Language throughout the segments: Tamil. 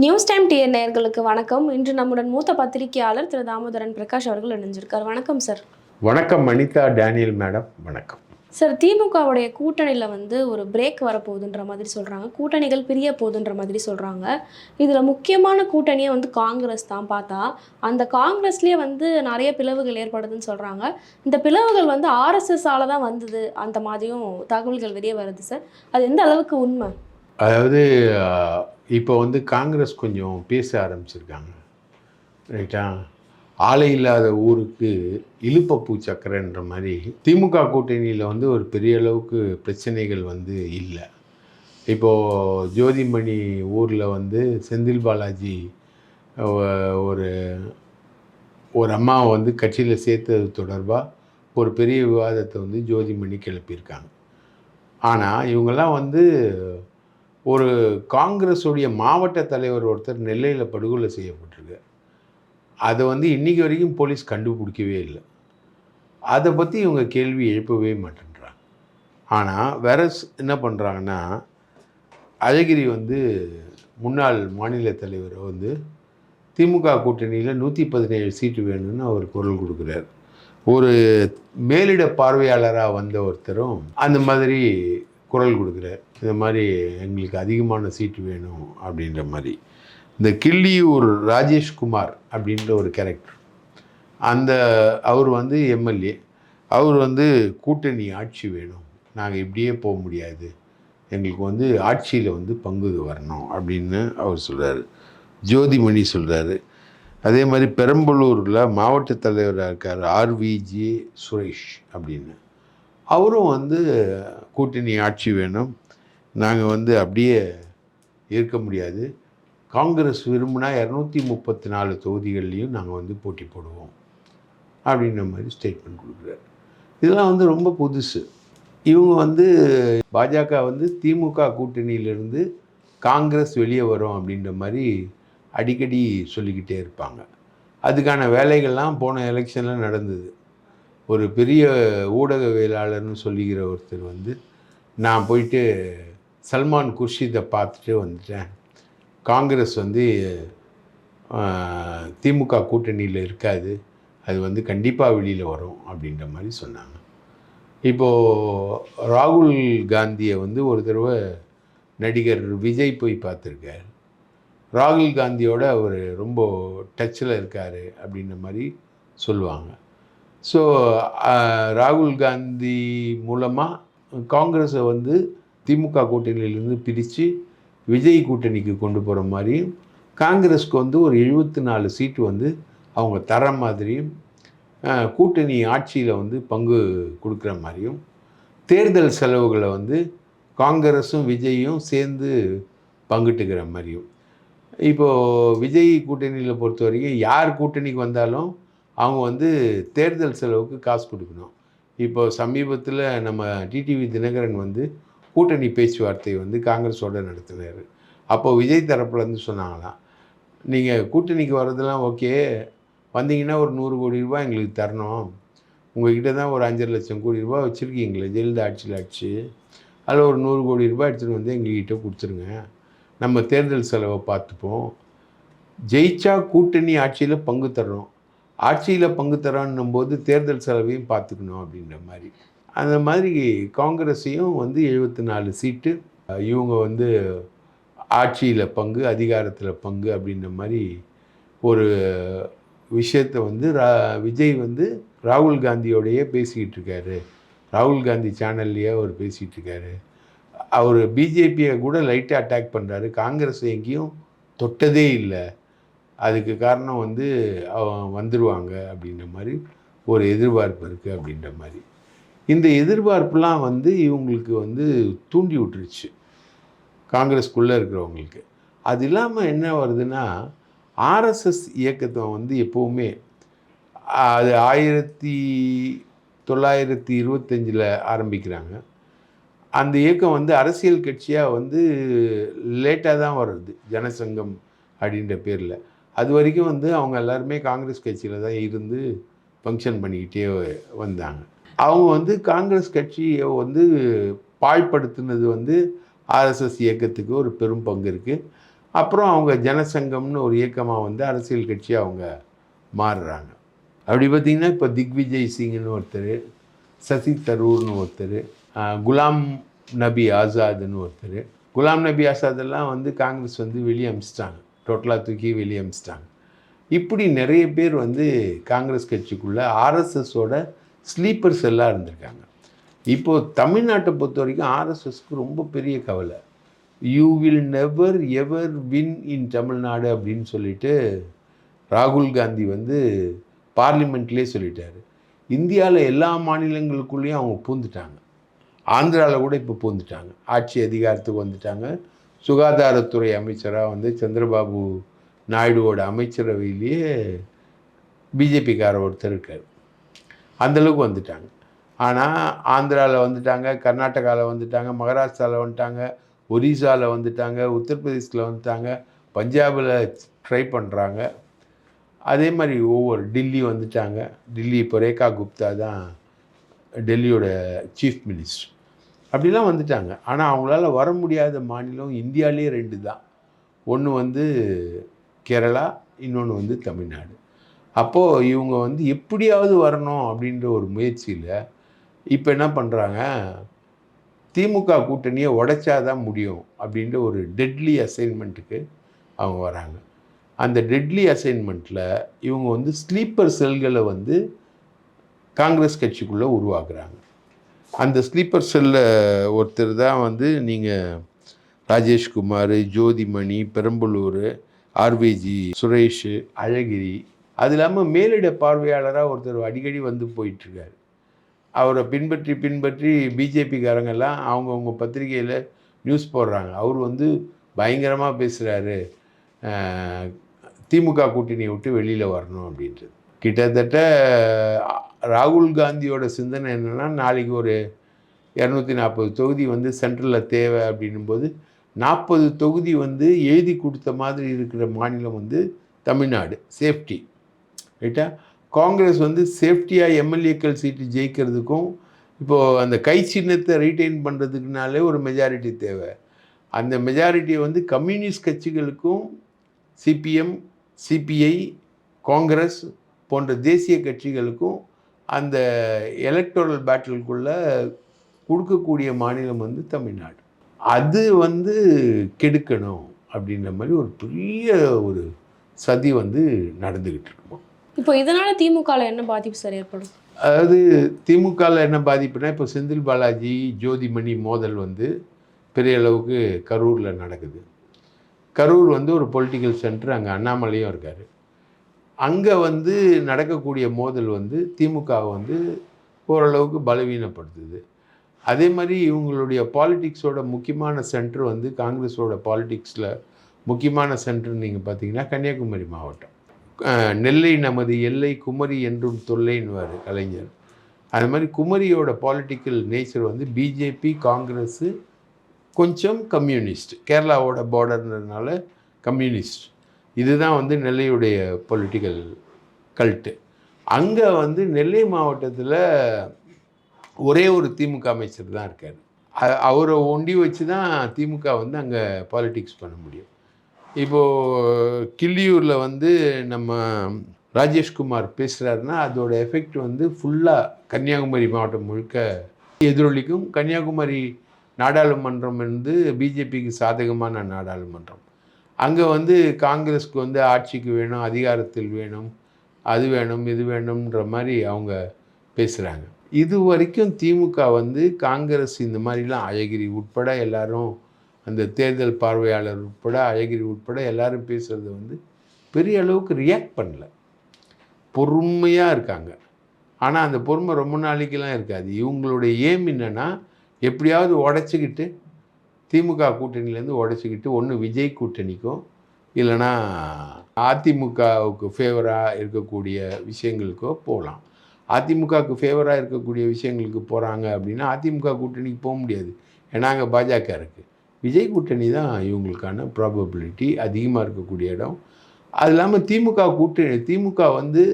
நியூஸ் டைம் டிஎன் நேயர்களுக்கு வணக்கம். இன்று நம்முடன் மூத்த பத்திரிகையாளர் திரு தாமோதரன் பிரகாஷ் அவர்கள் இணைஞ்சிருக்கார். வணக்கம் சார். வணக்கம் அனிதா டேனியல் மேடம். வணக்கம். சார் திமுகவுடைய கூட்டணியில் வந்து ஒரு பிரேக் வரப்போகுதுன்ற மாதிரி சொல்கிறாங்க கூட்டணிகள் பிரிய போகுதுன்ற மாதிரி சொல்கிறாங்க இதில் முக்கியமான கூட்டணியே வந்து காங்கிரஸ் தான் பார்த்தா அந்த காங்கிரஸ்லேயே வந்து நிறைய பிளவுகள் ஏற்படுதுன்னு சொல்கிறாங்க இந்த பிளவுகள் வந்து ஆர்எஸ்எஸ்ஸால தான் வந்தது அந்த மாதிரியும் தகவல்கள் வெளியே வருது சார். அது எந்த அளவுக்கு உண்மை? அதாவது இப்போ வந்து காங்கிரஸ் கொஞ்சம் பேச ஆரம்பிச்சிருக்காங்க ரைட்டா? ஆலை இல்லாத ஊருக்கு இழுப்பப்பூ சக்கரைன்ற மாதிரி திமுக கூட்டணியில் வந்து ஒரு பெரிய அளவுக்கு பிரச்சனைகள் வந்து இல்லை. இப்போது ஜோதிமணி ஊரில் வந்து செந்தில் பாலாஜி ஒரு ஒரு அம்மாவை வந்து கட்சியில் சேர்த்தது தொடர்பாக ஒரு பெரிய விவாதத்தை வந்து ஜோதிமணி கிளப்பியிருக்காங்க. ஆனால் இவங்கெல்லாம் வந்து ஒரு காங்கிரஸுடைய மாவட்ட தலைவர் ஒருத்தர் நெல்லையில் படுகொலை செய்யப்பட்டிருக்கு. அதை வந்து இன்றைக்கி வரைக்கும் போலீஸ் கண்டுபிடிக்கவே இல்லை. அதை பற்றி இவங்க கேள்வி எழுப்பவே மாட்டேன்றாங்க. ஆனால் வேற என்ன பண்ணுறாங்கன்னா அழகிரி வந்து முன்னாள் மாநில தலைவர் வந்து திமுக கூட்டணியில் நூற்றி பதினேழு சீட்டு வேணும்னு அவர் குரல் கொடுக்குறாரு. ஒரு மேலிட பார்வையாளராக வந்த ஒருத்தரும் அந்த மாதிரி குரல் கொடுக்குறார் இந்த மாதிரி எங்களுக்கு அதிகமான சீட்டு வேணும் அப்படின்ற மாதிரி. இந்த கிள்ளியூர் ராஜேஷ்குமார் அப்படின்ற ஒரு கேரக்டர் அந்த அவர் வந்து எம்எல்ஏ அவர் வந்து கூட்டணி ஆட்சி வேணும். நாங்கள் இப்படியே போக முடியாது. எங்களுக்கு வந்து ஆட்சியில் வந்து பங்கு வரணும் அப்படின்னு அவர் சொல்கிறாரு ஜோதிமணி சொல்கிறாரு அதே மாதிரி பெரம்பலூரில் மாவட்ட தலைவராக இருக்கார் ஆர்விஜி சுரேஷ் அப்படின்னு. அவரும் வந்து கூட்டணி ஆட்சி வேணும். நாங்கள் வந்து அப்படியே இருக்க முடியாது. காங்கிரஸ் விரும்பினா இரநூத்தி முப்பத்தி நாலு தொகுதிகள்லேயும் நாங்கள் வந்து போட்டி போடுவோம். அப்படின்ற மாதிரி ஸ்டேட்மெண்ட் கொடுக்குறாரு. இதெல்லாம் வந்து ரொம்ப புதுசு. இவங்க வந்து பாஜக வந்து திமுக கூட்டணியிலிருந்து காங்கிரஸ் வெளியே வரும் அப்படின்ற மாதிரி அடிக்கடி சொல்லிக்கிட்டே இருப்பாங்க. அதுக்கான வேலைகள்லாம் போன எலெக்ஷனில் நடந்தது. ஒரு பெரிய ஊடகவியலாளர்னு சொல்லிக்கிற ஒருத்தர் வந்து நான் போயிட்டு சல்மான் குர்ஷிதை பார்த்துட்டு வந்துட்டேன். காங்கிரஸ் வந்து திமுக கூட்டணியில் இருக்காது. அது வந்து கண்டிப்பாக வெளியில் வரும் அப்படின்ற மாதிரி சொன்னாங்க. இப்போது ராகுல் காந்தியை வந்து ஒரு தடவை நடிகர் விஜய் போய் பார்த்துருக்கார். ராகுல் காந்தியோட அவர் ரொம்ப டச்சில் இருக்கார் அப்படின்ற மாதிரி சொல்லுவாங்க. ஸோ ராகுல் காந்தி மூலமாக காங்கிரஸை வந்து திமுக கூட்டணியிலேருந்து பிரித்து விஜய் கூட்டணிக்கு கொண்டு போகிற மாதிரியும் காங்கிரஸ்க்கு வந்து ஒரு எழுபத்தி நாலு சீட்டு வந்து அவங்க தர மாதிரியும் கூட்டணி ஆட்சியில் வந்து பங்கு கொடுக்குற மாதிரியும் தேர்தல் செலவுகளை வந்து காங்கிரஸும் விஜயும் சேர்ந்து பங்கிட்டுக்கிற மாதிரியும். இப்போது விஜய் கூட்டணியில் பொறுத்த வரைக்கும் யார் கூட்டணிக்கு வந்தாலும் அவங்க வந்து தேர்தல் செலவுக்கு காசு கொடுக்கணும். இப்போ சமீபத்தில் நம்ம டிடிவி தினகரன் வந்து கூட்டணி பேச்சுவார்த்தை வந்து காங்கிரஸோட நடத்தினார். அப்போ விஜய் தரப்புலேருந்து சொன்னாங்களாம் நீங்கள் கூட்டணிக்கு வர்றதெல்லாம் ஓகே வந்தீங்கன்னா ஒரு நூறு கோடி ரூபாய் எங்களுக்கு தரணும். உங்ககிட்ட தான் ஒரு அஞ்சரை லட்சம் கோடி ரூபாய் வச்சுருக்கீங்களே ஜெயலலிதா ஆட்சியில் ஆச்சு அதில் ஒரு நூறு கோடி ரூபாய் எடுத்துகிட்டு வந்து எங்கள்கிட்ட கொடுத்துருங்க. நம்ம தேர்தல் செலவை பார்த்துப்போம். ஜெயிச்சா கூட்டணி ஆட்சியில் பங்கு தர்றோம் ஆட்சியில் பங்கு தரோன்னும் போது தேர்தல் செலவையும் பார்த்துக்கணும் அப்படின்ற மாதிரி. அந்த மாதிரி காங்கிரஸையும் வந்து எழுபத்தி நாலு சீட்டு இவங்க வந்து ஆட்சியில் பங்கு அதிகாரத்தில் பங்கு அப்படின்ற மாதிரி ஒரு விஷயத்தை வந்து ரா விஜய் வந்து ராகுல் காந்தியோடையே பேசிக்கிட்டு இருக்காரு. ராகுல் காந்தி சேனல்லையே அவர் பேசிகிட்டு இருக்காரு. அவர் பிஜேபியை கூட லைட்டாக அட்டாக் பண்ணுறாரு காங்கிரஸ் எங்கேயும் தொட்டதே இல்லை. அதுக்கு காரணம் வந்து அவன் வந்துடுவாங்க அப்படின்ற மாதிரி ஒரு எதிர்பார்ப்பு இருக்குது அப்படின்ற மாதிரி. இந்த எதிர்பார்ப்புலாம் வந்து இவங்களுக்கு வந்து தூண்டி விட்டுருச்சு. காங்கிரஸ்குள்ளே இருக்கிறவங்களுக்கு. அது இல்லாமல் என்ன வருதுன்னா ஆர்எஸ்எஸ் இயக்கத்தை வந்து எப்போவுமே அது ஆயிரத்தி தொள்ளாயிரத்தி இருபத்தஞ்சில் ஆரம்பிக்கிறாங்க. அந்த இயக்கம் வந்து அரசியல் கட்சியாக வந்து லேட்டாக தான் வருது ஜனசங்கம் அப்படின்ற பேரில். அது வரைக்கும் வந்து அவங்க எல்லாருமே காங்கிரஸ் கட்சியில் தான் இருந்து ஃபங்க்ஷன் பண்ணிக்கிட்டே வந்தாங்க. அவங்க வந்து காங்கிரஸ் கட்சியை வந்து பாழ்படுத்தினது வந்து ஆர்எஸ்எஸ் இயக்கத்துக்கு ஒரு பெரும் பங்கு இருக்குது அப்புறம் அவங்க ஜனசங்கம்னு ஒரு இயக்கமாக வந்து அரசியல் கட்சி அவங்க மாறுறாங்க. அப்படி பார்த்தீங்கன்னா இப்போ திக்விஜய் சிங்னு ஒருத்தர் சசி தரூர்னு ஒருத்தர் குலாம் நபி ஆசாத்னு ஒருத்தர். குலாம் நபி ஆசாதெல்லாம் வந்து காங்கிரஸ் வந்து வெளியே அமிச்சிட்டாங்க டோட்டலாக தூக்கி வெளியே அமிச்சிட்டாங்க. இப்படி நிறைய பேர் வந்து காங்கிரஸ் கட்சிக்குள்ளே ஆர்எஸ்எஸோட ஸ்லீப்பர் செல்லாக இருந்திருக்காங்க. இப்போது தமிழ்நாட்டை பொறுத்த வரைக்கும் ஆர்எஸ்எஸ்க்கு ரொம்ப பெரிய கவலை. You will never ever win in Tamil Nadu அப்படின்னு சொல்லிட்டு ராகுல் காந்தி வந்து பார்லிமெண்ட்லேயே சொல்லிட்டார். இந்தியாவில் எல்லா மாநிலங்களுக்குள்ளேயும் அவங்க பூந்துட்டாங்க. ஆந்திராவில் கூட இப்போ பூந்துட்டாங்க. ஆட்சி அதிகாரத்துக்கு வந்துட்டாங்க. சுகாதாரத்துறை அமைச்சராக வந்து சந்திரபாபு நாயுடுவோட அமைச்சரவையிலேயே பிஜேபிக்கார ஒருத்தர் இருக்கார். அந்தளவுக்கு வந்துட்டாங்க. ஆனால் ஆந்திராவில் வந்துட்டாங்க கர்நாடகாவில் வந்துட்டாங்க மகாராஷ்டிராவில் வந்துட்டாங்க ஒரிசாவில் வந்துட்டாங்க உத்தரப்பிரதேசில் வந்துட்டாங்க பஞ்சாபில் ட்ரை பண்ணுறாங்க அதே மாதிரி ஒவ்வொரு டில்லி வந்துட்டாங்க. டில்லி இப்போ ரேகா குப்தா தான் டெல்லியோட சீஃப் மினிஸ்டர் அப்படிலாம் வந்துட்டாங்க. ஆனால் அவங்களால வர முடியாத மாநிலம் இந்தியாவிலே ரெண்டு தான். ஒன்று வந்து கேரளா இன்னொன்று வந்து தமிழ்நாடு. அப்போது இவங்க வந்து எப்படியாவது வரணும் அப்படின்ற ஒரு முயற்சியில் இப்போ என்ன பண்ணுறாங்க திமுக கூட்டணியை உடைச்சாதான் முடியும் அப்படின்ற ஒரு டெட்லி அசைன்மெண்ட்டுக்கு அவங்க வராங்க. அந்த டெட்லி அசைன்மெண்ட்டில் இவங்க வந்து ஸ்லீப்பர் செல்களை வந்து காங்கிரஸ் கட்சிக்குள்ளே உருவாக்குறாங்க. அந்த ஸ்லீப்பர் செல்லில் ஒருத்தர் தான் வந்து நீங்கள் ராஜேஷ்குமார் ஜோதிமணி பெரம்பலூர் ஆர்விஜி சுரேஷ் அழகிரி. அது இல்லாமல் மேலிட பார்வையாளராக ஒருத்தர் அடிக்கடி வந்து போயிட்டுருக்காரு. அவரை பின்பற்றி பின்பற்றி பிஜேபிக்காரங்கெல்லாம் அவங்கவுங்க பத்திரிகையில் நியூஸ் போடுறாங்க. அவர் வந்து பயங்கரமாக பேசுகிறாரு திமுக கூட்டணியை விட்டு வெளியில் வரணும் அப்படின்றது. கிட்டத்தட்ட ராகுல் காந்தியோட சிந்தனை என்னென்னா நாளைக்கு ஒரு இரநூத்தி நாற்பது தொகுதி வந்து சென்ட்ரலில் தேவை அப்படின்னும்போது நாற்பது தொகுதி வந்து எழுதி கொடுத்த மாதிரி இருக்கிற மாநிலம் வந்து தமிழ்நாடு சேஃப்டி ரைட்டா காங்கிரஸ் வந்து சேஃப்டியாக எம்எல்ஏக்கள் சீட்டு ஜெயிக்கிறதுக்கும் இப்போது அந்த கை சின்னத்தை ரீட்டைன் பண்ணுறதுக்குனாலே ஒரு மெஜாரிட்டி தேவை. அந்த மெஜாரிட்டியை வந்து கம்யூனிஸ்ட் கட்சிகளுக்கும் சிபிஎம் சிபிஐ காங்கிரஸ் போன்ற தேசிய கட்சிகளுக்கும் அந்த எலக்டோரல் பேட்டிலுக்குள்ளே கொடுக்கக்கூடிய மாநிலம் வந்து தமிழ்நாடு. அது வந்து கெடுக்கணும் அப்படின்ற மாதிரி ஒரு பெரிய ஒரு சதி வந்து நடந்துக்கிட்டு இருக்குமா இப்போ இதனால திமுகல என்ன பாதிப்பு சார் ஏற்படும்? அதாவது திமுகவில் என்ன பாதிப்புனா இப்போ செந்தில் பாலாஜி ஜோதிமணி மோதல் வந்து பெரிய அளவுக்கு கரூரில் நடக்குது. கரூர் வந்து ஒரு பொலிட்டிக்கல் சென்டர் அங்கே அண்ணாமலையும் இருக்கார். அங்கே வந்து நடக்கக்கூடிய மோதல் வந்து திமுக வந்து ஓரளவுக்கு பலவீனப்படுத்துது. அதே மாதிரி இவங்களுடைய பாலிடிக்ஸோட முக்கியமான சென்டர் வந்து காங்கிரஸோட பாலிடிக்ஸில் முக்கியமான சென்டர் நீங்கள் பார்த்தீங்கன்னா கன்னியாகுமரி மாவட்டம். நெல்லை நமது எல்லை குமரி என்றும் தொல்லைன்னுவார் கலைஞர். அது மாதிரி குமரியோட பாலிட்டிக்கல் நேச்சர் வந்து பிஜேபி காங்கிரஸு கொஞ்சம் கம்யூனிஸ்ட். கேரளாவோட பார்டர்ன்றதுனால கம்யூனிஸ்ட். இதுதான் வந்து நெல்லையுடைய பொலிட்டிக்கல் கல்ட்டு அங்கே வந்து நெல்லை மாவட்டத்தில் ஒரே ஒரு திமுக அமைச்சர் தான் இருக்கார். அவரை ஒண்டி வச்சு தான் திமுக வந்து அங்கே பாலிட்டிக்ஸ் பண்ண முடியும். இப்போது கிள்ளியூரில் வந்து நம்ம ராஜேஷ்குமார் பேசுகிறாருன்னா அதோட எஃபெக்ட் வந்து ஃபுல்லாக கன்னியாகுமரி மாவட்டம் முழுக்க எதிரொலிக்கும். கன்னியாகுமரி நாடாளுமன்றம் வந்து பிஜேபிக்கு சாதகமான நாடாளுமன்றம். அங்கே வந்து காங்கிரஸ்க்கு வந்து ஆட்சிக்கு வேணும் அதிகாரத்தில் வேணும் அது வேணும் இது வேணும்ன்ற மாதிரி அவங்க பேசுகிறாங்க இது வரைக்கும் திமுக வந்து காங்கிரஸ் இந்த மாதிரிலாம் அழகிரி உட்பட எல்லாரும் அந்த தேர்தல் பார்வையாளர் உட்பட அழகிரி உட்பட எல்லாரும் பேசுகிறது வந்து பெரிய அளவுக்கு ரியாக்ட் பண்ணல. பொறுமையாக இருக்காங்க. ஆனால் அந்த பொறுமை ரொம்ப நாளைக்கெல்லாம் இருக்காது. இவங்களுடைய ஏம் என்னென்னா எப்படியாவது உடச்சிக்கிட்டு திமுக கூட்டணியிலேருந்து உடச்சிக்கிட்டு ஒன்று விஜய் கூட்டணிக்கும் இல்லைன்னா அதிமுகவுக்கு ஃபேவராக இருக்கக்கூடிய விஷயங்களுக்கோ போகலாம் அதிமுகவுக்கு ஃபேவராக இருக்கக்கூடிய விஷயங்களுக்கு போகிறாங்க அப்படின்னா அதிமுக கூட்டணிக்கு போக முடியாது. ஏன்னா அங்கே பாஜக இருக்குது விஜய் கூட்டணி தான் இவங்களுக்கான ப்ராபபிலிட்டி அதிகமாக இருக்கக்கூடிய இடம். அது இல்லாமல் திமுக கூட்டணி திமுக வந்து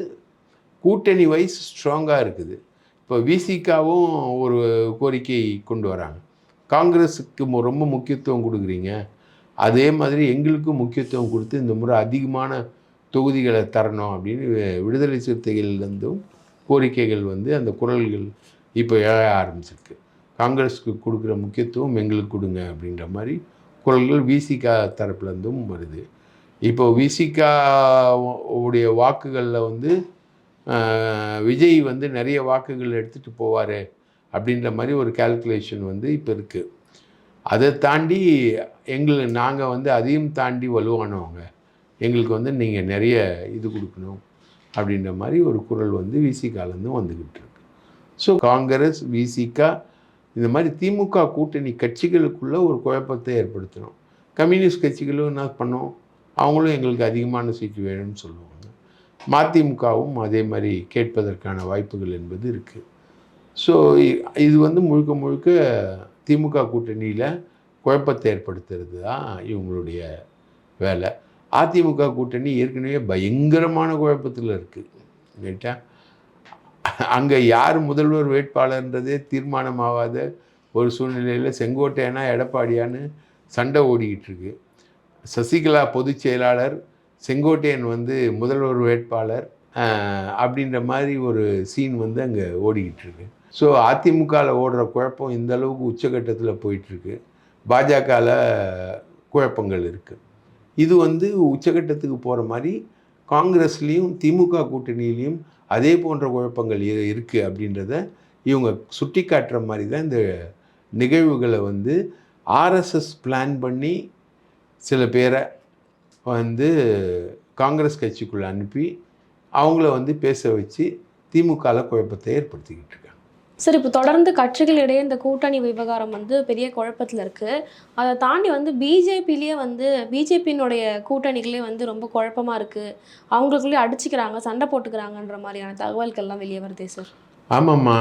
கூட்டணி வைஸ் ஸ்ட்ராங்காக இருக்குது. இப்போ விசிகாவும் ஒரு கோரிக்கை கொண்டு வராங்க. காங்கிரஸுக்கு ரொம்ப முக்கியத்துவம் கொடுக்குறீங்க. அதே மாதிரி எங்களுக்கும் முக்கியத்துவம் கொடுத்து இந்த முறை அதிகமான தொகுதிகளை தரணும் அப்படின்னு விடுதலை சிறுத்தைகள்லேருந்தும் கோரிக்கைகள் வந்து அந்த குரல்கள் இப்போ எழ ஆரம்பிச்சிருக்கு. காங்கிரஸுக்கு கொடுக்குற முக்கியத்துவம் எங்களுக்கு கொடுங்க அப்படின்ற மாதிரி குரல்கள் விசிகா தரப்புலேருந்தும் வருது. இப்போ விசிகா உடைய வாக்குகளில் வந்து விஜய் வந்து நிறைய வாக்குகள் எடுத்துகிட்டு போவார். அப்படின்ற மாதிரி ஒரு கால்குலேஷன் வந்து இப்போ இருக்குது அதை தாண்டி எங்களுக்கு நாங்கள் வந்து அதையும் தாண்டி வலுவானவங்க. எங்களுக்கு வந்து நீங்கள் நிறைய இது கொடுக்கணும் அப்படின்ற மாதிரி ஒரு குரல் வந்து விசிகாலேருந்து வந்துக்கிட்டு இருக்கு. ஸோ காங்கிரஸ் விசிகா இந்த மாதிரி திமுக கூட்டணி கட்சிகளுக்குள்ளே ஒரு குழப்பத்தை ஏற்படுத்தணும். கம்யூனிஸ்ட் கட்சிகளும் என்ன பண்ணோம்? அவங்களும் எங்களுக்கு அதிகமான சீட்டு வேணும்னு சொல்லுவாங்க. மதிமுகவும் அதே மாதிரி கேட்பதற்கான வாய்ப்புகள் என்பது இருக்குது ஸோ இது வந்து முழுக்க முழுக்க திமுக கூட்டணியில் குழப்பத்தை ஏற்படுத்துறது தான் இவங்களுடைய வேலை. அதிமுக கூட்டணி ஏற்கனவே பயங்கரமான குழப்பத்தில் இருக்குது ரைட்டா அங்கே யார் முதல்வர் வேட்பாளர்ன்றதே தீர்மானமாகாத ஒரு சூழ்நிலையில் செங்கோட்டையனா எடப்பாடியான்னு சண்டை ஓடிக்கிட்டு இருக்கு. சசிகலா பொதுச் செயலாளர் செங்கோட்டையன் வந்து முதல்வர் வேட்பாளர் அப்படின்ற மாதிரி ஒரு சீன் வந்து அங்கே ஓடிக்கிட்டு இருக்கு. ஸோ அதிமுகவில் ஓடுற குழப்பம் இந்த அளவுக்கு உச்சகட்டத்தில் போயிட்டுருக்கு. பாஜகவில் குழப்பங்கள் இருக்குது இது வந்து உச்சகட்டத்துக்கு போகிற மாதிரி காங்கிரஸ்லேயும் திமுக கூட்டணியிலையும் அதே போன்ற குழப்பங்கள் இரு- அப்படின்றத இவங்க சுட்டி காட்டுற மாதிரி தான் இந்த நிகழ்வுகளை வந்து ஆர்எஸ்எஸ் பிளான் பண்ணி சில பேரை வந்து காங்கிரஸ் கட்சிக்குள்ளே அனுப்பி அவங்கள வந்து பேச வச்சு திமுகவில் குழப்பத்தை ஏற்படுத்திக்கிட்டு சார் இப்போ தொடர்ந்து கட்சிகளிடையே இந்த கூட்டணி விவகாரம் வந்து பெரிய குழப்பத்தில் இருக்குது அதை தாண்டி வந்து பிஜேபிலேயே வந்து பிஜேபியினுடைய கூட்டணிகளே வந்து ரொம்ப குழப்பமாக இருக்குது அவங்களுக்குள்ளேயே அடிச்சுக்கிறாங்க சண்டை போட்டுக்கிறாங்கன்ற மாதிரியான தகவல்கள்லாம் வெளியே வருதே சார் ஆமாம்மா.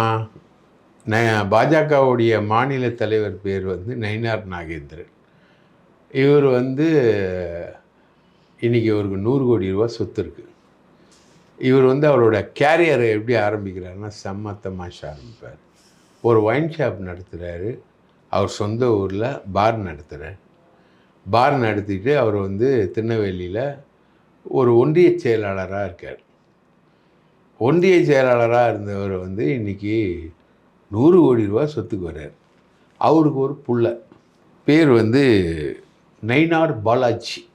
நான் பாஜகவுடைய மாநில தலைவர் பேர் வந்து நயினார் நாகேந்திரன். இவர் வந்து இன்னைக்கு அவருக்கு நூறு கோடி ரூபா சொத்து இருக்குது இவர் வந்து அவரோட கேரியரை எப்படி ஆரம்பிக்கிறாருன்னா செம்ம தமாஷா ஆரம்பிப்பார். ஒரு ஒயின் ஷாப் நடத்துகிறாரு அவர் சொந்த ஊரில் பார் நடத்துகிறார் பார் நடத்திட்டு அவர் வந்து திருநெல்வேலியில் ஒரு ஒன்றிய செயலாளராக இருக்கார். ஒன்றிய செயலாளராக இருந்தவர் வந்து இன்னைக்கு நூறு கோடி ரூபா சொத்துக்கு வர்றார். அவருக்கு ஒரு புள்ள. பேர் வந்து நைனார் பாலாஜி.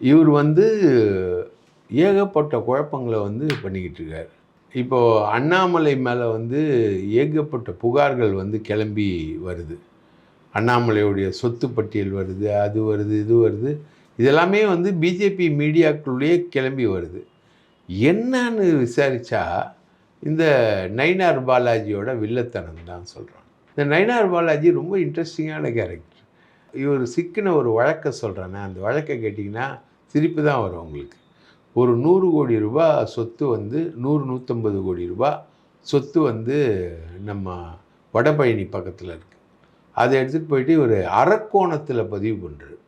இவர் வந்து ஏகப்பட்ட குழப்பங்களை வந்து பண்ணிக்கிட்டு இருக்கார். இப்போது அண்ணாமலை மேலே வந்து ஏகப்பட்ட புகார்கள் வந்து கிளம்பி வருது. அண்ணாமலையுடைய சொத்து பட்டியல் வருது அது வருது இது வருது. இதெல்லாமே வந்து பிஜேபி மீடியாக்குள்ளேயே கிளம்பி வருது. என்னன்னு விசாரித்தா இந்த நைனார் பாலாஜியோட வில்லத்தனம் தான் சொல்கிறான் இந்த நைனார் பாலாஜி ரொம்ப இன்ட்ரெஸ்டிங்கான கேரக்டர் இவர் சிக்கின ஒரு வழக்கை சொல்கிறேன்னா அந்த வழக்கை கேட்டிங்கன்னா சிரிப்பு தான் வரும் உங்களுக்கு. ஒரு நூறு கோடி ரூபா சொத்து வந்து நூறு நூற்றம்பது கோடி ரூபா சொத்து வந்து நம்ம வடபழனி பக்கத்தில் இருக்குது அதை எடுத்துகிட்டு போயிட்டு இவர் அரக்கோணத்தில் பதிவு பண்ணுறாரு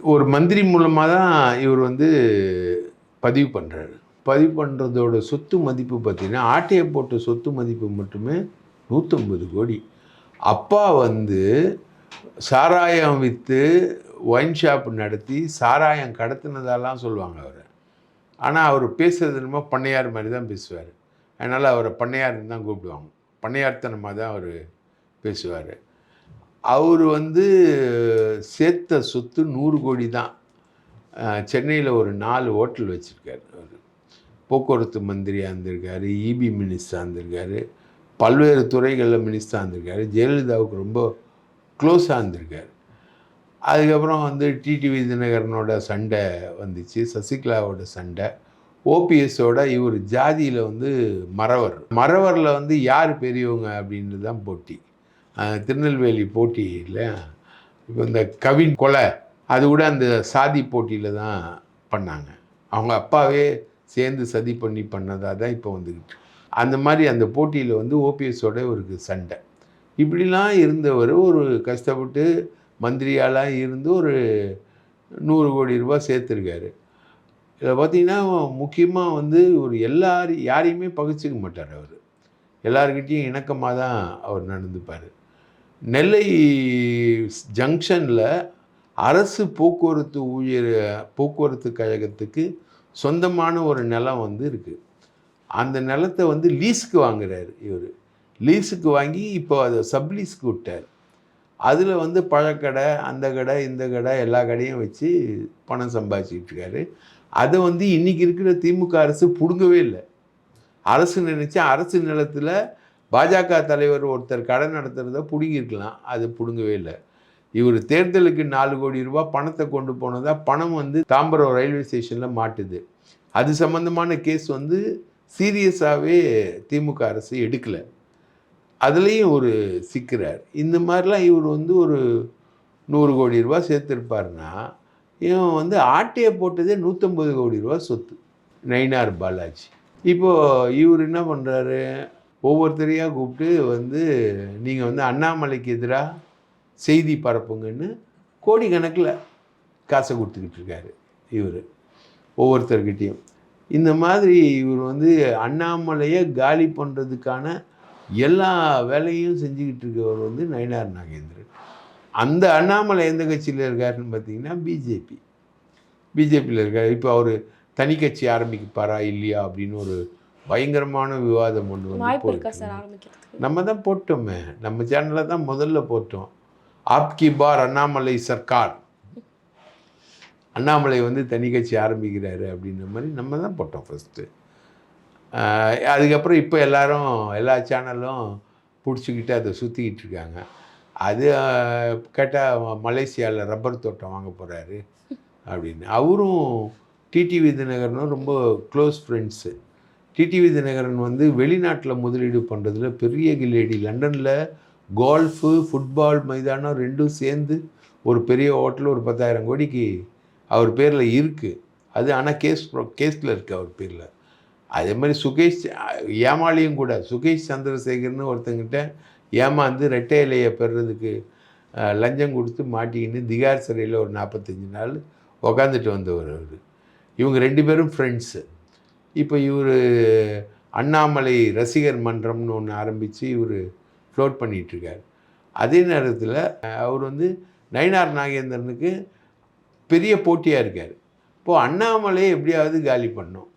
ஒரு மந்திரி மூலமாக தான் இவர் வந்து பதிவு பண்ணுறாரு பதிவு பண்ணுறதோட சொத்து மதிப்பு பார்த்தீங்கன்னா ஆட்டையை போட்ட சொத்து மதிப்பு மட்டுமே நூற்றம்பது கோடி. அப்பா வந்து சாராயம் விற்று ஒயின் ஷாப் நடத்தி சாராயம் கடத்தினதெல்லாம் சொல்லுவாங்க அவர். ஆனால் அவர் பேசுறது என்னமோ பண்ணையார் மாதிரி தான் பேசுவார். அதனால் அவரை பண்ணையார்னு தான் கூப்பிடுவாங்க. பண்ணையார்த்தனமாக தான் அவர் பேசுவார். அவர் வந்து சேர்த்த சொத்து நூறு கோடி தான். சென்னையில் ஒரு நாலு ஹோட்டல் வச்சுருக்காரு அவர். போக்குவரத்து மந்திரியாக இருந்திருக்காரு இபி மினிஸ்டராக இருந்திருக்காரு பல்வேறு துறைகளில் மினிஸ்டராக இருந்திருக்காரு ஜெயலலிதாவுக்கு ரொம்ப க்ளோஸாக இருந்திருக்காரு. அதுக்கப்புறம் வந்து டிடிவி தினகரனோட சண்டை வந்துச்சு சசிகலாவோட சண்டை. ஓபிஎஸோட இவர் ஜாதியில் வந்து மறவர். மறவரில் வந்து யார் பெரியவங்க அப்படின்னு தான் போட்டி. திருநெல்வேலி போட்டி இல்லை இப்போ இந்த கவின் கொலை அது கூட அந்த சாதி போட்டியில் தான் பண்ணாங்க. அவங்க அப்பாவே சேர்ந்து சதி பண்ணி பண்ணதாக தான் இப்போ வந்துக்கிட்டு அந்த மாதிரி அந்த போட்டியில் வந்து ஓபிஎஸோட இவருக்கு சண்டை. இப்படிலாம் இருந்தவர் ஒரு கஷ்டப்பட்டு மந்திரியாலாக இருந்து ஒரு நூறு கோடி ரூபாய் சேர்த்துருக்காரு. இதில் பார்த்தீங்கன்னா முக்கியமாக வந்து ஒரு எல்லார் யாரையுமே பகிச்சிக்க மாட்டார் அவர். எல்லார்கிட்டேயும் இணக்கமாக தான் அவர் நடந்துப்பார். நெல்லை ஜங்ஷனில் அரசு போக்குவரத்து ஊழியர் போக்குவரத்து கழகத்துக்கு சொந்தமான ஒரு நிலம் வந்து இருக்குது அந்த நிலத்தை வந்து லீஸுக்கு வாங்குறாரு இவர். லீஸுக்கு வாங்கி இப்போ அதை சப்லீஸுக்கு விட்டார். அதில் வந்து பழக்கடை அந்த கடை இந்த கடை எல்லா கடையும் வச்சு பணம் சம்பாதிச்சிட்டு இருக்காரு. அதை வந்து இன்றைக்கி இருக்கிற திமுக அரசு பிடுங்கவே இல்லை. அரசு நினச்சி அரசு நிலத்தில் பாஜக தலைவர் ஒருத்தர் கடை நடத்துகிறத பிடுங்கிருக்கலாம் அது பிடுங்கவே இல்லை. இவர் தேர்தலுக்கு நாலு கோடி ரூபா பணத்தை கொண்டு போனதா பணம் வந்து தாம்பரம் ரயில்வே ஸ்டேஷனில் மாட்டுது. அது சம்மந்தமான கேஸ் வந்து சீரியஸாகவே திமுக அரசு எடுக்கலை. அதுலேயும் ஒரு சிக்கிறார். இந்த மாதிரிலாம் இவர் வந்து ஒரு நூறு கோடி ரூபா சேர்த்துருப்பாருன்னா இவன் வந்து ஆட்டையை போட்டதே நூற்றம்பது கோடி ரூபா சொத்து. நயினார் பாலாஜி. இப்போது இவர் என்ன பண்ணுறாரு ஒவ்வொருத்தரையாக கூப்பிட்டு வந்து நீங்கள் வந்து அண்ணாமலைக்கு எதிராக செய்தி பரப்புங்கன்னு கோடிக்கணக்கில் காசை கொடுத்துக்கிட்டு இருக்காரு இவர். ஒவ்வொருத்தர்கிட்டையும். இந்த மாதிரி இவர் வந்து அண்ணாமலையை காலி பண்ணுறதுக்கான எல்லா வேலையும் செஞ்சுக்கிட்டு இருக்கவர் வந்து நயினார் நாகேந்திரன். அந்த அண்ணாமலை எந்த கட்சியில் இருக்காருன்னு பார்த்தீங்கன்னா பிஜேபி பிஜேபியில் இருக்கார். இப்போ அவர் தனி கட்சி ஆரம்பிப்பாரா இல்லையா அப்படின்னு ஒரு பயங்கரமான விவாதம் ஒன்று வந்து நம்ம தான் போட்டோமே. நம்ம சேனலில் தான் முதல்ல போட்டோம். ஆப்கி பார் அண்ணாமலை சர்க்கார். அண்ணாமலை வந்து தனி கட்சி ஆரம்பிக்கிறாரு அப்படின்ற மாதிரி நம்ம தான் போட்டோம் ஃபஸ்ட்டு அதுக்கப்புறம் இப்போ எல்லாரும் எல்லா சேனலும் பிடிச்சிக்கிட்டு அதை சுற்றிக்கிட்டு இருக்காங்க. அது கேட்டால் மலேசியாவில் ரப்பர் தோட்டம் வாங்க போகிறாரு அப்படின்னு. அவரும் டிடி விதிநகரனும் ரொம்ப க்ளோஸ் ஃப்ரெண்ட்ஸு டிடி விதிநகரன் வந்து வெளிநாட்டில் முதலீடு பண்ணுறதுல பெரிய கில்லேடி. லண்டனில் கோல்ஃபு ஃபுட்பால் மைதானம் ரெண்டும் சேர்ந்து ஒரு பெரிய ஹோட்டல் ஒரு பத்தாயிரம் கோடிக்கு அவர் பேரில் இருக்குது அது ஆனால் கேஸ் கேஸில் இருக்குது அவர் பேரில். அதே மாதிரி சுகேஷ் ஏமாளியும் கூட. சுகேஷ் சந்திரசேகர்னு ஒருத்தங்கிட்ட ஏமாந்து ரெட்டை இலையை பெறுறதுக்கு லஞ்சம் கொடுத்து மாட்டிக்கின்னு திகார் சிறையில் ஒரு நாற்பத்தஞ்சு நாள் உக்காந்துட்டு வந்தவர் அவர். இவங்க ரெண்டு பேரும் ஃப்ரெண்ட்ஸு இப்போ இவர் அண்ணாமலை ரசிகர் மன்றம்னு ஒன்று ஆரம்பித்து இவர் ஃப்ளோட் பண்ணிகிட்ருக்கார் அதே நேரத்தில் அவர் வந்து நயினார் நாகேந்திரனுக்கு பெரிய போட்டியாக இருக்கார். இப்போது அண்ணாமலையை எப்படியாவது காலி பண்ணோம்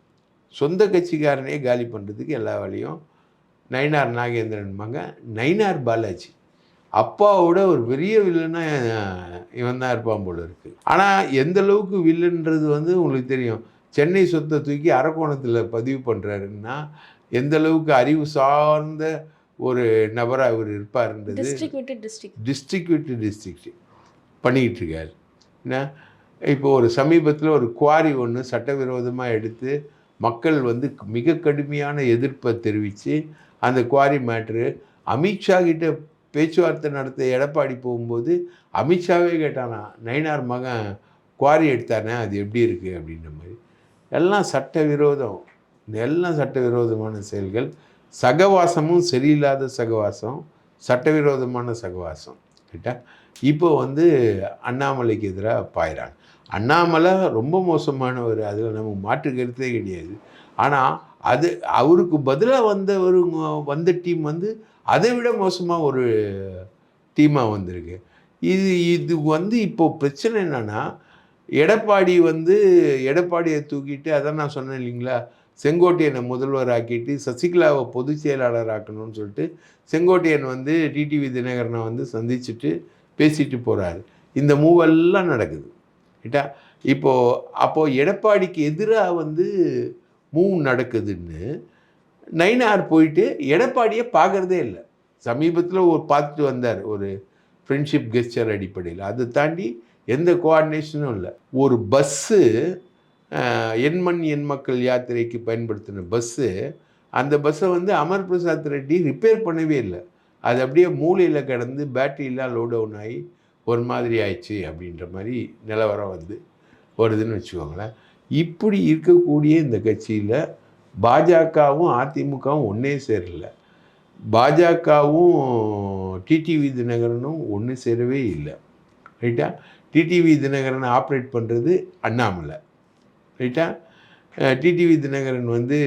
சொந்த கட்சிக்காரனே காலி பண்ணுறதுக்கு எல்லா வேலையும் நயினார் நாகேந்திரன் மகன் நயினார் பாலாஜி. அப்பாவோட ஒரு பெரிய வில்லனா இவன் தான் இருப்பான் போல இருக்கு. ஆனால் எந்த அளவுக்கு வில்லன்றது வந்து உங்களுக்கு தெரியும். சென்னை சொத்தை தூக்கி அரக்கோணத்தில் பதிவு பண்ணுறாருன்னா எந்த அளவுக்கு அறிவு சார்ந்த ஒரு நபராக இவர் இருப்பார்ன்றது டிஸ்ட்ரிக்ட் விட்டு டிஸ்ட்ரிக்ட் டிஸ்ட்ரிக்ட் விட்டு டிஸ்ட்ரிக்ட் பண்ணிக்கிட்டு இருக்காரு. என்ன? இப்போ ஒரு சமீபத்தில் ஒரு குவாரி ஒன்று சட்டவிரோதமாக எடுத்து மக்கள் வந்து மிக கடுமையான எதிர்ப்பை தெரிவித்து அந்த குவாரி மேட்ரு அமித்ஷா கிட்ட பேச்சுவார்த்தை நடத்த எடப்பாடி போகும்போது அமித்ஷாவே கேட்டானா நயினார் மகன் குவாரி எடுத்தானே அது எப்படி இருக்குது அப்படின்ற மாதிரி. எல்லாம் சட்டவிரோதம். எல்லாம் சட்டவிரோதமான செயல்கள். சகவாசமும் சரியில்லாத சகவாசம். சட்டவிரோதமான சகவாசம். கேட்டால் இப்போ வந்து அண்ணாமலைக்கு எதிராக பாயிறாங்க. அண்ணாமலை ரொம்ப மோசமானவர் அதில் நம்ம மாற்று கருத்தே கிடையாது. ஆனால் அது அவருக்கு பதிலாக வந்தவருங்க வந்த டீம் வந்து அதை விட மோசமாக ஒரு டீமாக வந்திருக்கு. இது இது வந்து இப்போ பிரச்சனை என்னென்னா எடப்பாடி வந்து எடப்பாடியை தூக்கிட்டு அதான் நான் சொன்னேன் இல்லைங்களா செங்கோட்டையனை முதல்வர் ஆக்கிட்டு சசிகலாவை பொதுச் செயலாளர் ஆக்கணும்னு சொல்லிட்டு செங்கோட்டையன் வந்து டிடிவி தினகரனை வந்து சந்திச்சுட்டு பேசிட்டு போகிறாரு இந்த மூவெல்லாம் நடக்குது. ரைட்டா இப்போது அப்போது எடப்பாடிக்கு எதிராக வந்து மூவ் நடக்குதுன்னு நைனார் போயிட்டு எடப்பாடியை பார்க்குறதே இல்லை. சமீபத்தில் ஒரு பார்த்துட்டு வந்தார் ஒரு ஃப்ரெண்ட்ஷிப் கெஸ்டர் அடிப்படையில். அதை தாண்டி எந்த கோஆர்டினேஷனும் இல்லை. ஒரு பஸ்ஸு எண்மண் எண் மக்கள் யாத்திரைக்கு பயன்படுத்தின பஸ்ஸு அந்த பஸ்ஸை வந்து அமர் பிரசாத் ரெட்டி ரிப்பேர் பண்ணவே இல்லை. அது அப்படியே மூலையில் கிடந்து பேட்டரியெலாம் லோ டவுன் ஆகி ஒரு மாதிரி ஆயிடுச்சு அப்படின்ற மாதிரி நிலவரம் வந்து வருதுன்னு வச்சுக்கோங்களேன். இப்படி இருக்கக்கூடிய இந்த கட்சியில் பாஜகவும் அதிமுகவும் ஒன்றே சேரல. பாஜகவும் டிடிவி தினகரனும் ஒன்று சேரவே இல்லை. ரைட்டா? டிடிவி தினகரனை ஆப்ரேட் பண்ணுறது அண்ணாமலை. ரைட்டா? டிடிவி தினகரன் வந்து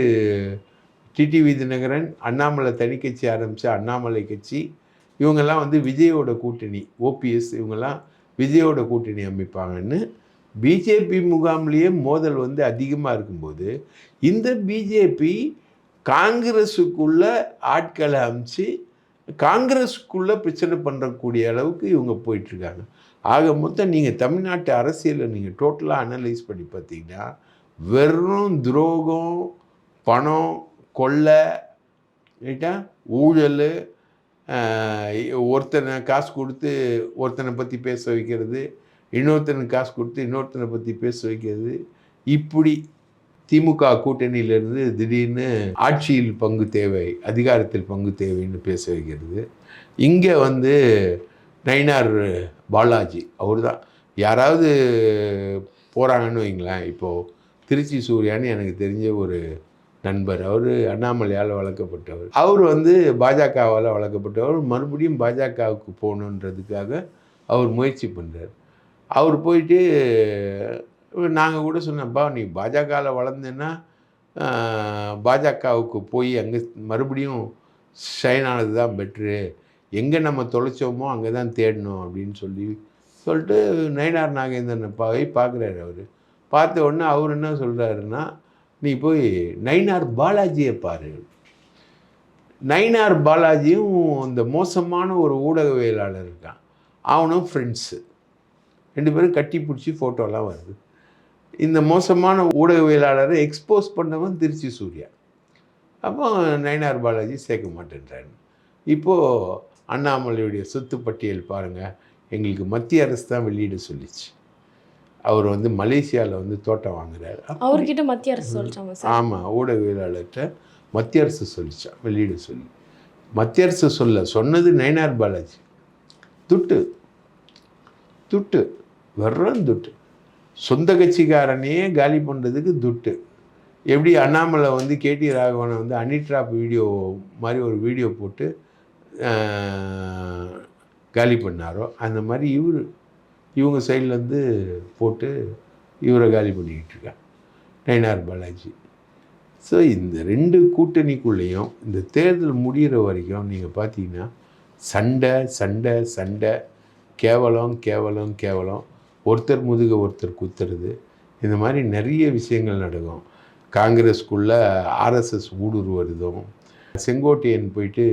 டிடிவி தினகரன் அண்ணாமலை தனி கட்சி ஆரம்பித்த அண்ணாமலை கட்சி இவங்கெல்லாம் வந்து விஜயோட கூட்டணி ஓபிஎஸ் இவங்கெல்லாம் விஜயோட கூட்டணி அமைப்பாங்கன்னு பிஜேபி முகாம்லேயே மோதல் வந்து அதிகமாக இருக்கும்போது இந்த பிஜேபி காங்கிரஸுக்குள்ள ஆட்களை அமைச்சு காங்கிரஸுக்குள்ள பிரச்சனை பண்ணுறக்கூடிய அளவுக்கு இவங்க போயிட்டுருக்காங்க. ஆக மொத்தம் நீங்கள் தமிழ்நாட்டு அரசியலை நீங்கள் டோட்டலாக அனலைஸ் பண்ணி பார்த்தீங்கன்னா வெறும் துரோகம் பணம் கொள்ளை ரைட்டா ஊழல் ஒருத்தனை காசு கொடுத்து ஒருத்தனை பற்றி பேச வைக்கிறது இன்னொருத்தனுக்கு காசு கொடுத்து இன்னொருத்தனை பற்றி பேச வைக்கிறது. இப்படி திமுக கூட்டணியிலிருந்து திடீர்னு ஆட்சியில் பங்கு தேவை அதிகாரத்தில் பங்கு தேவைன்னு பேச வைக்கிறது. இங்கே வந்து நயினார் பாலாஜி அவர் தான் யாராவது போகிறாங்கன்னு வைங்களேன் இப்போது திருச்சி சூர்யான்னு எனக்கு தெரிஞ்ச ஒரு நண்பர். அவர் அண்ணாமலையால் வளர்க்கப்பட்டவர். அவர் வந்து பாஜகவால் வளர்க்கப்பட்டவர். மறுபடியும் பாஜகவுக்கு போகணுன்றதுக்காக அவர் முயற்சி பண்ணுறார் அவர் போயிட்டு நாங்கள் கூட சொன்னப்பா நீ பாஜகவில் வளர்ந்தேன்னா பாஜகவுக்கு போய் அங்கே மறுபடியும் ஷைன் ஆனது தான் பெட்ரு. எங்கே நம்ம தொலைச்சோமோ அங்கே தான் தேடணும் அப்படின்னு சொல்லி சொல்லிட்டு நயினார் நாகேந்திரனை போய் பார்க்குறாரு அவர். பார்த்த உடனே அவர் என்ன சொல்கிறாருன்னா நீ போய் நயினார் பாலாஜியை பாரு. நயினார் பாலாஜியும் இந்த மோசமான ஒரு ஊடகவியலாளர் இருக்கான். அவனும் ஃப்ரெண்ட்ஸு ரெண்டு பேரும் கட்டி பிடிச்சி ஃபோட்டோலாம் வருது. இந்த மோசமான ஊடகவியலாளரை எக்ஸ்போஸ் பண்ணவன் திருச்சி சூர்யா. அப்போ நயினார் பாலாஜி சேர்க்க மாட்டேன்றாரு. இப்போது அண்ணாமலையுடைய சொத்து பட்டியல் பாருங்கள் எங்களுக்கு மத்திய அரசு தான் வெளியிட சொல்லிச்சு. அவர் வந்து மலேசியாவில் வந்து தோட்டம் வாங்குறாரு. அவர்கிட்ட மத்திய அரசு சொல்லிட்டாங்க சார்? ஆமாம் ஊடகவியலாளர்கிட்ட மத்திய அரசு சொல்லிச்சான் வெளியிட சொல்லி. மத்திய அரசு சொல்ல சொன்னது நயினார் பாலாஜி. துட்டு. துட்டு. வெறும் துட்டு. சொந்த கட்சிக்காரனையே காலி பண்ணுறதுக்கு துட்டு. எப்படி அண்ணாமலை வந்து கேடி ராகவனை வந்து அனிட்ராப் வீடியோ மாதிரி ஒரு வீடியோ போட்டு காலி பண்ணாரோ அந்த மாதிரி இவர் இவங்க சைட்லேருந்து போட்டு இவரை காலி பண்ணிக்கிட்டு இருக்காங்க. நயினார் பாலாஜி. ஸோ இந்த ரெண்டு கூட்டணிக்குள்ளேயும் இந்த தேர்தல் முடிகிற வரைக்கும் நீங்கள் பார்த்தீங்கன்னா சண்டை சண்டை சண்டை. கேவலம் கேவலம் கேவலம். ஒருத்தர் முதுக ஒருத்தர் குத்துறது. இந்த மாதிரி நிறைய விஷயங்கள் நடக்கும். காங்கிரஸ்க்குள்ளே ஆர்எஸ்எஸ் ஊடுருவதும் செங்கோட்டையன் போயிட்டு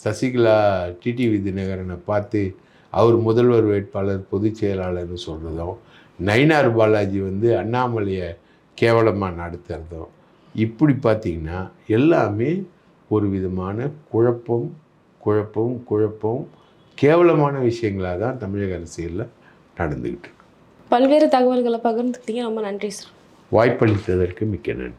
சசிகலா டிடிவி தினகரனை பார்த்து அவர் முதல்வர் வேட்பாளர் பொதுச் செயலாளர்னு சொல்கிறதும் நயினார் பாலாஜி வந்து அண்ணாமலையை கேவலமாக நடத்துறதும் இப்படி பார்த்தீங்கன்னா எல்லாமே ஒரு விதமான குழப்பம் குழப்பம் குழப்பம் கேவலமான விஷயங்களாக தான் தமிழக அரசியலில் நடந்துக்கிட்டு இருக்கு. பல்வேறு தகவல்களை பகிர்ந்துக்கிட்டீங்க. ரொம்ப நன்றி சார். வாய்ப்பளித்ததற்கு மிக்க நன்றி.